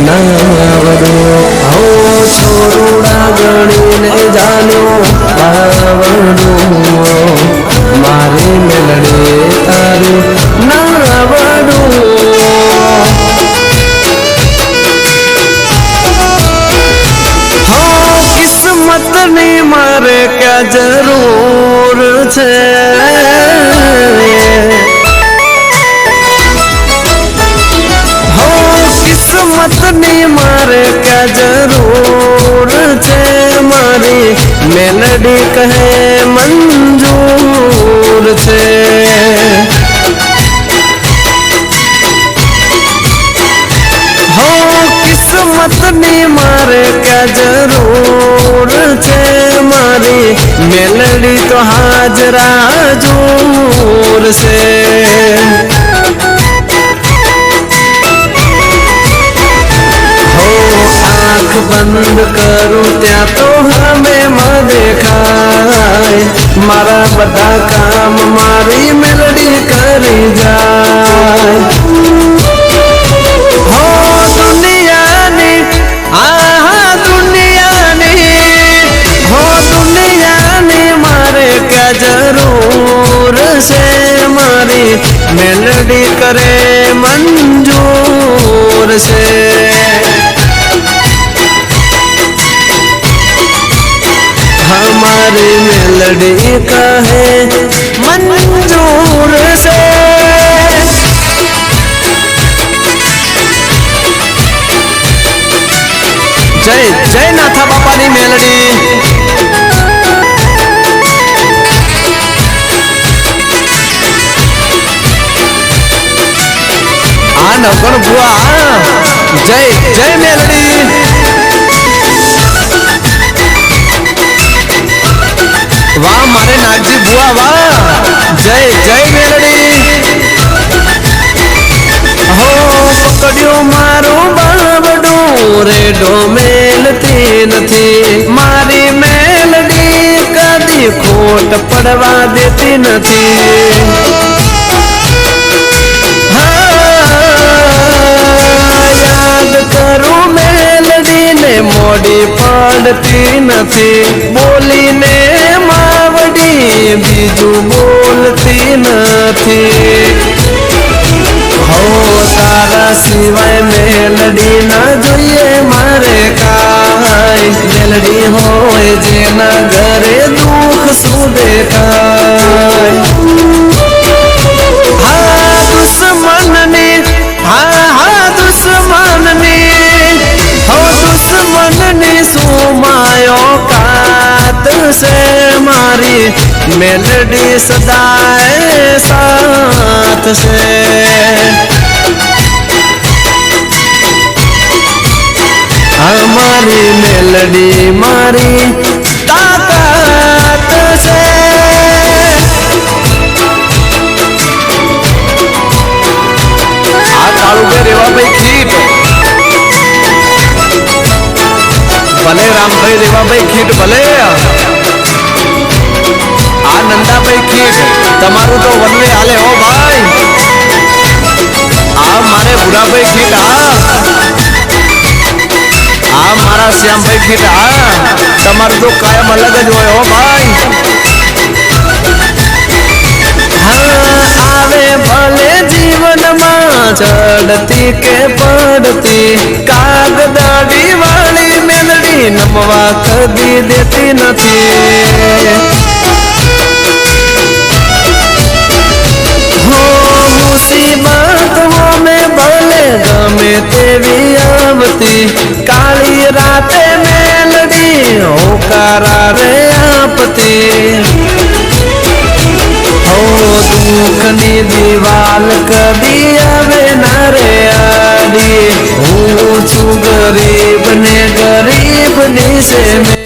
નાવડું હો છોરુડા ગણીને જાણ્યો બાવડું મારી મેલડી તારું નાવડું હા, કિસ્મતની મારે ક્યાં જરૂર છે? કિસ્મતની મારે ક્યાં જરૂર છે મારી મેલડી કહે મંજૂર છે હો કિસ્મતની મારે ક્યાં જરૂર છે મારી મેલડી તો હાજરા જોર છે મારા બધા કામ મારી મેલડી કરી જાય હો દુનિયાની આહા દુનિયાની હો દુનિયાની મારે ક્યાં જરૂર છે મારી મેલડી કરે મંજૂર છે मेलडी कहे मंजूर से જય જય નાથા બાપાની મેલડી આ નવગણ બુઆ આ. જય જય મેલડી બુઆ વાહ. જય જય મેલડી. હો પકડ્યો મારું બાબડું રેડો મેલતી નથી. મારી મેલડી કદી ખોટ પડવા દેતી નથી. મોડી પડતી નથી. બોલીને બીજું બોલતી નથી હો તારા સિવાય મેલડી ના જોઈએ મારે કાંઈ મેલડી હોય જેના ઘરે દુઃખ શું દેખાય હા દુશ્મનની હા હા દુશ્મનની હો દુશ્મનની શું માયો કાત છે મારી मेलडी सदाए साथ से। हमारी मेलडी मारी ताकत से। भले राम भाई रेवा भाई खीट, भले। આ નંદાભાઈ ખીટ તમારું તો વનવે હાલે હો ભાઈ આ મારે ભૂરાભાઈ ખીટ આ આ મારા શ્યામભાઈ ખીટ આ તમારું તો કાયમ અલગ જ હોય હો ભાઈ હા આવે ભલે જીવનમાં ચડતી કે પડતી કાગદાડી વાળી મેલડી નમવા કદી દેતી નથી આવે ના રે આડી હું છું ગરીબ ને ગરીબની છે